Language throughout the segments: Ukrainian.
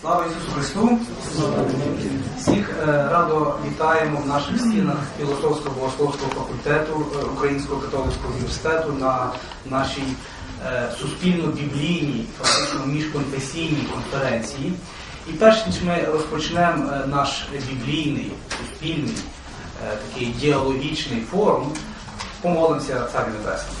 Слава Ісусу Христу! Всіх е, радо вітаємо в наших стінах філософського богословського факультету е, Українського католицького університету на нашій е, суспільно-біблійній, фактично міжконфесійній конференції. І перш ніж ми розпочнемо наш біблійний, суспільний, такий діалогічний форум, помолимося Царю Небесному.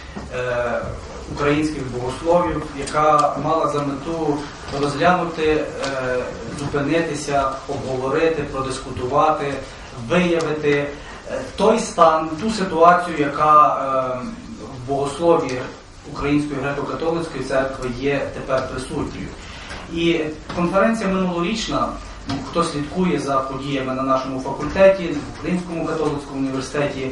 українських богословів, яка мала за мету розглянути, е, зупинитися, обговорити, продискутувати, виявити е, той стан, ту ситуацію, яка е, в богослові Української греко-католицької церкви є тепер присутньою. І конференція минулорічна, ну, хто слідкує за подіями на нашому факультеті, в Українському католицькому університеті, е,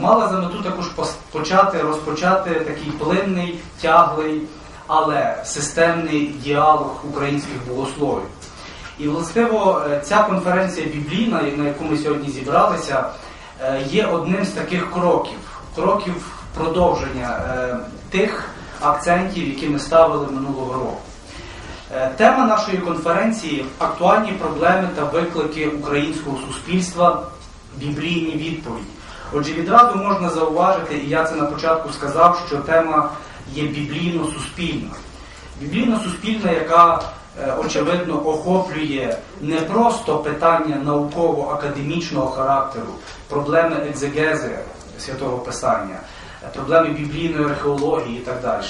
мала за мету також почати розпочати такий плинний, тяглий, але системний діалог українських богословів. І властиво е, ця конференція біблійна, на яку ми сьогодні зібралися, е, є одним з таких кроків, кроків продовження е, тих акцентів, які ми ставили минулого року. Е, Тема нашої конференції актуальні проблеми та виклики українського суспільства, біблійні відповіді. Отже, відразу можна зауважити, і я це на початку сказав, що тема є біблійно-суспільна. Біблійно-суспільна, яка е, очевидно охоплює не просто питання науково-академічного характеру, проблеми екзегези святого Писання, проблеми біблійної археології і так далі.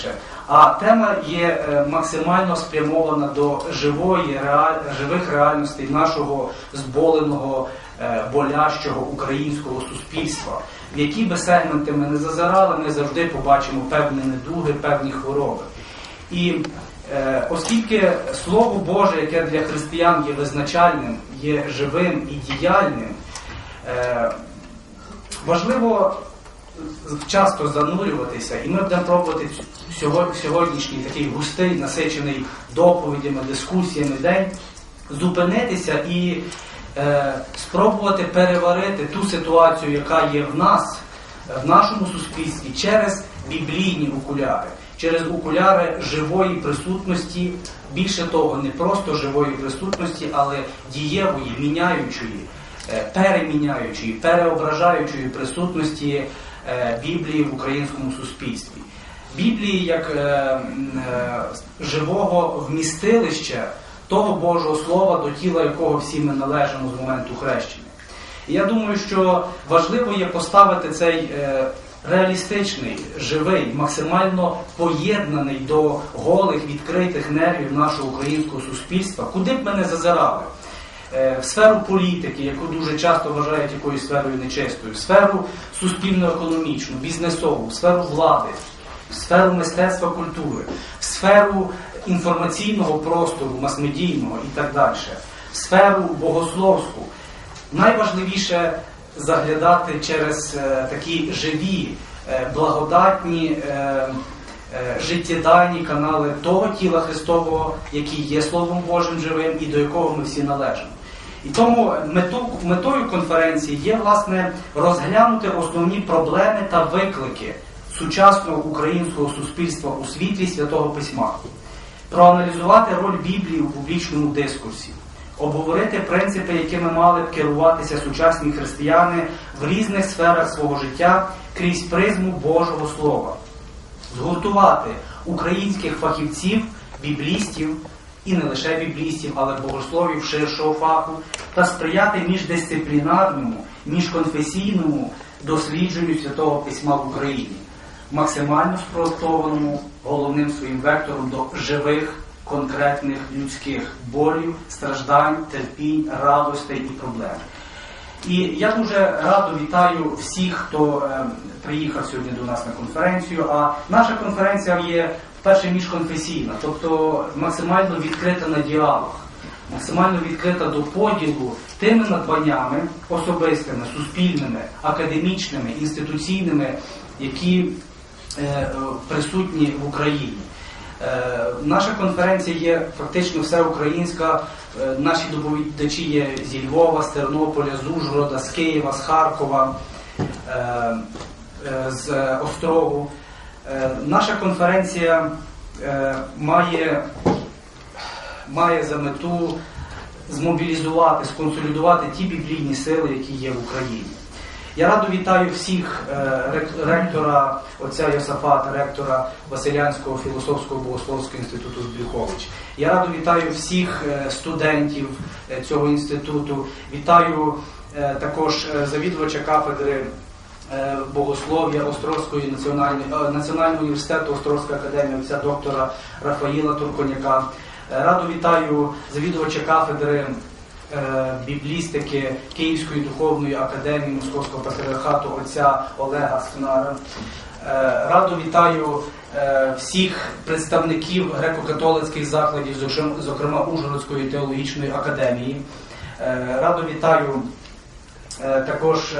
А тема є е, максимально спрямована до живої, реаль- живих реальностей нашого зболеного, болящого українського суспільства. В які би сегменти ми не зазирали, ми завжди побачимо певні недуги, певні хвороби. І е, оскільки Слово Боже, яке для християн є визначальним, є живим і діяльним, е, важливо часто занурюватися, і ми будемо пробувати сьогоднішній такий густий, насичений доповідями, дискусіями день, зупинитися і е, спробувати переварити ту ситуацію, яка є в нас, в нашому суспільстві, через біблійні окуляри, через окуляри живої присутності, більше того, не просто живої присутності, але дієвої, міняючої, е, переміняючої, переображаючої присутності е, Біблії в українському суспільстві. Біблії як е, е, живого вмістилища того Божого Слова, до тіла якого всі ми належимо з моменту хрещення. І я думаю, що важливо є поставити цей е, реалістичний, живий, максимально поєднаний до голих, відкритих нервів нашого українського суспільства, куди б ми не зазирали. Е, В сферу політики, яку дуже часто вважають якоюсь сферою нечистою, в сферу суспільно-економічну, бізнесову, в сферу влади, в сферу мистецтва культури, в сферу інформаційного простору, мас-медійного і так далі, в сферу богословську. Найважливіше заглядати через е, такі живі, е, благодатні, е, життєдайні канали того тіла Христового, який є Словом Божим живим і до якого ми всі належимо. І тому мету, метою конференції є власне розглянути основні проблеми та виклики сучасного українського суспільства у світлі святого письма, проаналізувати роль Біблії у публічному дискурсі, обговорити принципи, якими мали б керуватися сучасні християни в різних сферах свого життя крізь призму Божого Слова, згуртувати українських фахівців, біблістів і не лише біблістів, але богословів ширшого фаху, та сприяти міждисциплінарному, міжконфесійному дослідженню святого письма в Україні, максимально спроектованому головним своїм вектором до живих, конкретних людських болів, страждань, терпінь, радостей і проблем. І я дуже радо вітаю всіх, хто е, приїхав сьогодні до нас на конференцію. А наша конференція є вперше міжконфесійна, тобто максимально відкрита на діалог, максимально відкрита до поділу тими надбаннями особистими, суспільними, академічними, інституційними, які присутні в Україні. Е, Наша конференція є фактично всеукраїнська. Е, Наші доповідачі є зі Львова, з Тернополя, з Ужгорода, з Києва, з Харкова, е, е, з Острогу. Е, Наша конференція е, має, має за мету змобілізувати, сконсолідувати ті біблійні сили, які є в Україні. Я радо вітаю всіх е, ректора отця Йосафата, ректора Василянського філософського богословського інституту Збрюхович. Я радо вітаю всіх е, студентів е, цього інституту. Вітаю також завідувача кафедри богослов'я Острозької національної Національного університету Острозька академія отця доктора Рафаїла Турконяка. Радо вітаю завідувача кафедри біблістики Київської духовної академії Московського патріархату отця Олега Скнара. Е, Радо вітаю е, всіх представників греко-католицьких закладів, зокрема Ужгородської теологічної академії. Е, Радо вітаю е, також е,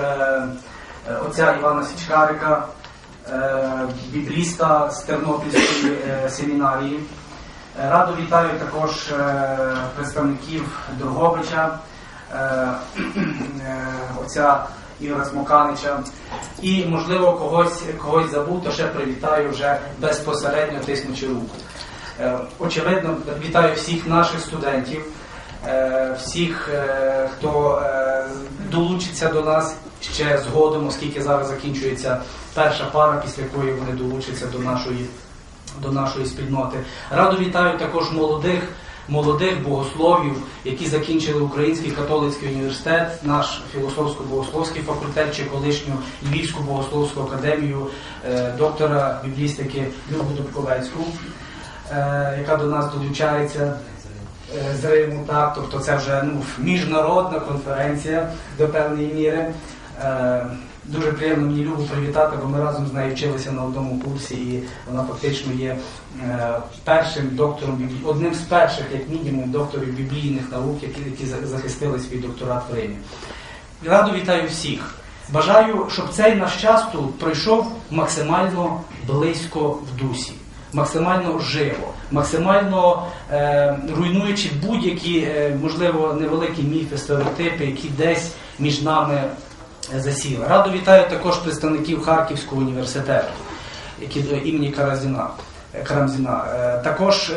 е, отця Івана Січкарика, е, бібліста з Тернопільської е, семінарії. Радо вітаю також е, представників Дрогобича, е, е, отця Ігора Смоканича. І, можливо, когось, когось забув, то ще привітаю вже безпосередньо тиснучи руку. Очевидно, вітаю всіх наших студентів, всіх, хто долучиться до нас ще згодом, оскільки зараз закінчується перша пара, після якої вони долучаться до нашої до нашої спільноти. Радо вітаю також молодих, молодих богословів, які закінчили Український католицький університет, наш філософсько-богословський факультет чи колишню Львівську богословську академію е, доктора біблістики Любу Дубковецьку, е, яка до нас долучається. е, З Риму, так, тобто це вже ну, міжнародна конференція до певної міри. Дуже приємно мені Любу привітати, бо ми разом з нею вчилися на одному курсі, і вона фактично є е, першим доктором одним з перших, як мінімум, докторів біблійних наук, які, які захистили свій докторат в Римі. Радо вітаю всіх. Бажаю, щоб цей наш час тут пройшов максимально близько в дусі, максимально живо, максимально е, руйнуючи будь-які, е, можливо, невеликі міфи, стереотипи, які десь між нами е, засіли. Радо вітаю також представників Харківського університету, які імені Каразіна. е, Карамзіна. Е, Також е,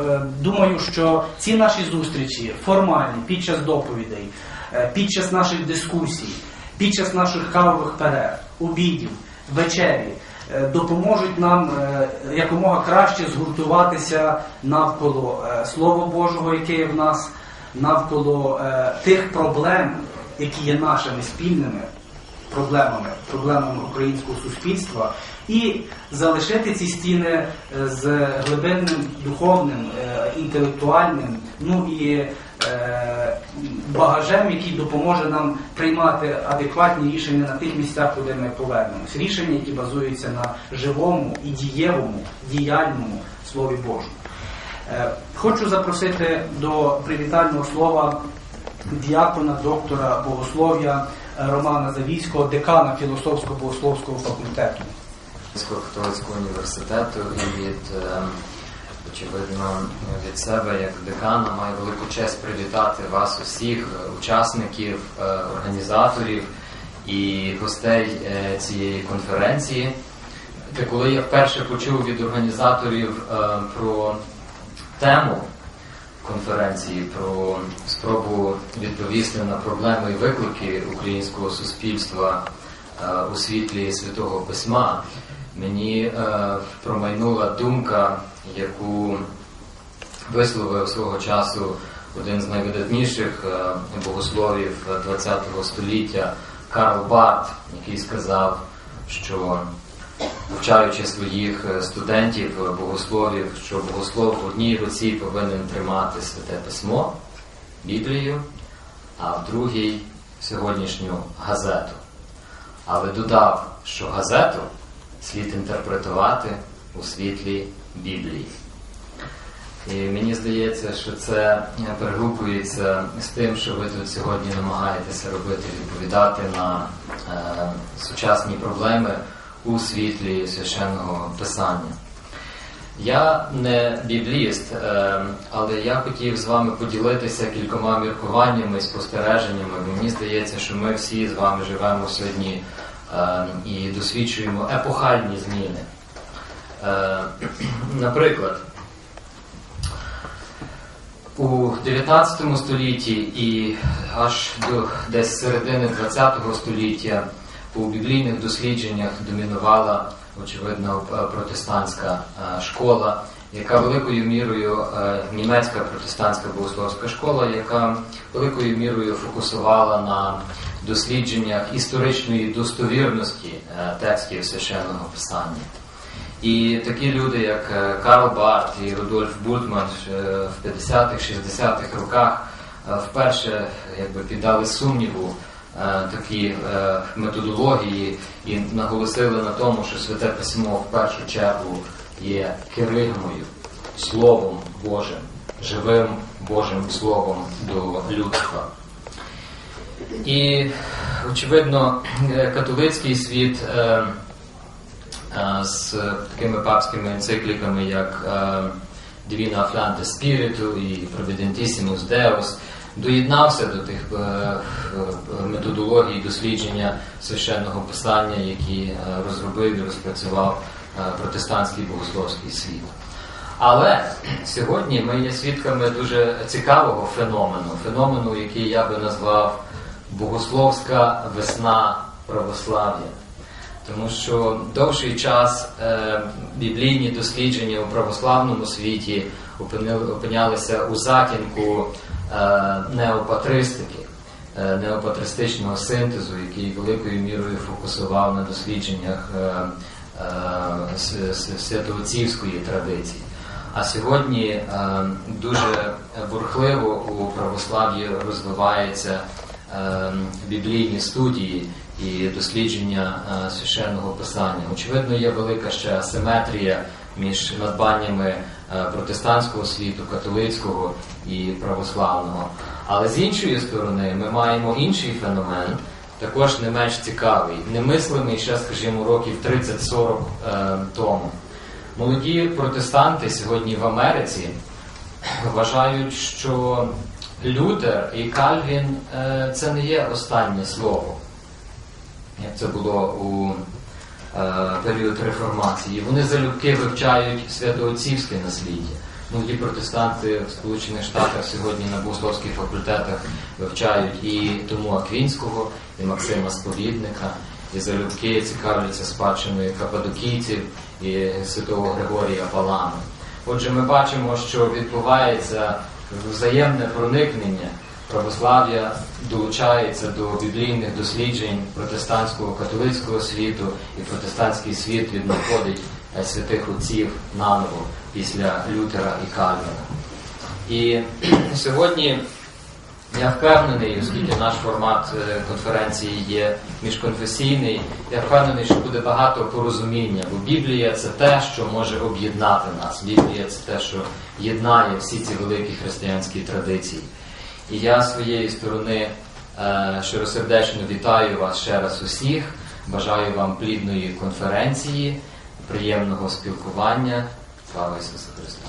е, думаю, що ці наші зустрічі формальні під час доповідей, е, під час наших дискусій, під час наших кавових перерв, обідів, вечері е, допоможуть нам е, якомога краще згуртуватися навколо е, Слова Божого, яке є в нас, навколо е, тих проблем, які є нашими спільними проблемами, проблемами українського суспільства, і залишити ці стіни е, з глибинним духовним, е, інтелектуальним, ну і е, багажем, який допоможе нам приймати адекватні рішення на тих місцях, куди ми повернемось. Рішення, які базуються на живому і дієвому, діяльному Слові Божому. Хочу запросити до привітального слова діакона, доктора богослов'я е, Романа Завійського, декана філософсько-богословського факультету. Католицького університету і від, е, очевидно, від себе як декана маю велику честь привітати вас усіх, учасників, е, організаторів і гостей е, цієї конференції. Та коли я вперше почув від організаторів про тему конференції, про спробу відповісти на проблеми і виклики українського суспільства е, у світлі святого письма, мені е, промайнула думка, яку висловив свого часу один з найвидатніших е, богословів ХХ століття Карл Барт, який сказав, що навчаючи своїх е, студентів, е, богословів, що богослов в одній руці повинен тримати святе письмо, Біблію, а в другій сьогоднішню газету, але додав, що газету слід інтерпретувати у світлі Біблії. І мені здається, що це перегукується з тим, що ви тут сьогодні намагаєтеся робити, відповідати на е, сучасні проблеми у світлі священного писання. Я не бібліст, е, але я хотів з вами поділитися кількома міркуваннями спостереженнями, мені здається, що ми всі з вами живемо сьогодні е, і досвідчуємо епохальні зміни. Е, Наприклад, у 19 столітті і аж до десь середини 20 століття у біблійних дослідженнях домінувала, очевидно, п- протестантська е, школа, яка великою мірою е, німецька протестантська богословська школа, яка великою мірою фокусувала на дослідженнях історичної достовірності е, текстів священного писання. І такі люди, як е, Карл Барт і Рудольф Бультман е, в 50-х, 60-х роках е, вперше якби, піддали сумніву е, такі е, методології і наголосили на тому, що Святе Письмо в першу чергу є киригмою, Словом Божим, живим Божим Словом до людства. І, очевидно, е, католицький світ. е, е, з такими папськими енцикліками, як е, Divina Afflante Spiritu і Providentissimus Deus, доєднався до тих е, е, методологій дослідження священного писання, які е, розробив і розпрацював протестантський богословський світ. Але сьогодні ми є свідками дуже цікавого феномену, феномену, який я би назвав богословська весна православ'я. Тому що довший час біблійні дослідження у православному світі опинялися у затінку неопатристики, е, неопатристичного синтезу, який великою мірою фокусував на дослідженнях е, е, святоотцівської традиції. А сьогодні е, дуже бурхливо у православ'ї розвиваються е, біблійні студії і дослідження е, священного писання. Очевидно, є велика ще асиметрія між надбаннями е, протестантського світу, католицького і православного. Але з іншої сторони, ми маємо інший феномен, також не менш цікавий, немислимий ще, скажімо, років 30-40 е, тому. Молоді протестанти сьогодні в Америці вважають, що Лютер і Кальвін е, це не є останнє слово, як це було у е, період реформації. Вони залюбки вивчають святоотцівське насліддя. Молоді протестанти в Сполучених Штатах сьогодні на богословських факультетах вивчають і тому Аквінського, і Максима Сповідника, і залюбки цікавляться спадщиною кападокійців і святого Григорія Палами. Отже, ми бачимо, що відбувається взаємне проникнення. Православ'я долучається до біблійних досліджень протестантського католицького світу, і протестантський світ віднаходить е, святих отців наново після Лютера і Кальвіна. І сьогодні я впевнений, оскільки наш формат е, конференції є міжконфесійний, я впевнений, що буде багато порозуміння, бо Біблія це те, що може об'єднати нас. Біблія це те, що єднає всі ці великі християнські традиції. І я своєї сторони е, щиросердечно вітаю вас ще раз усіх. Бажаю вам плідної конференції, приємного спілкування. Слава Ісусу Христу!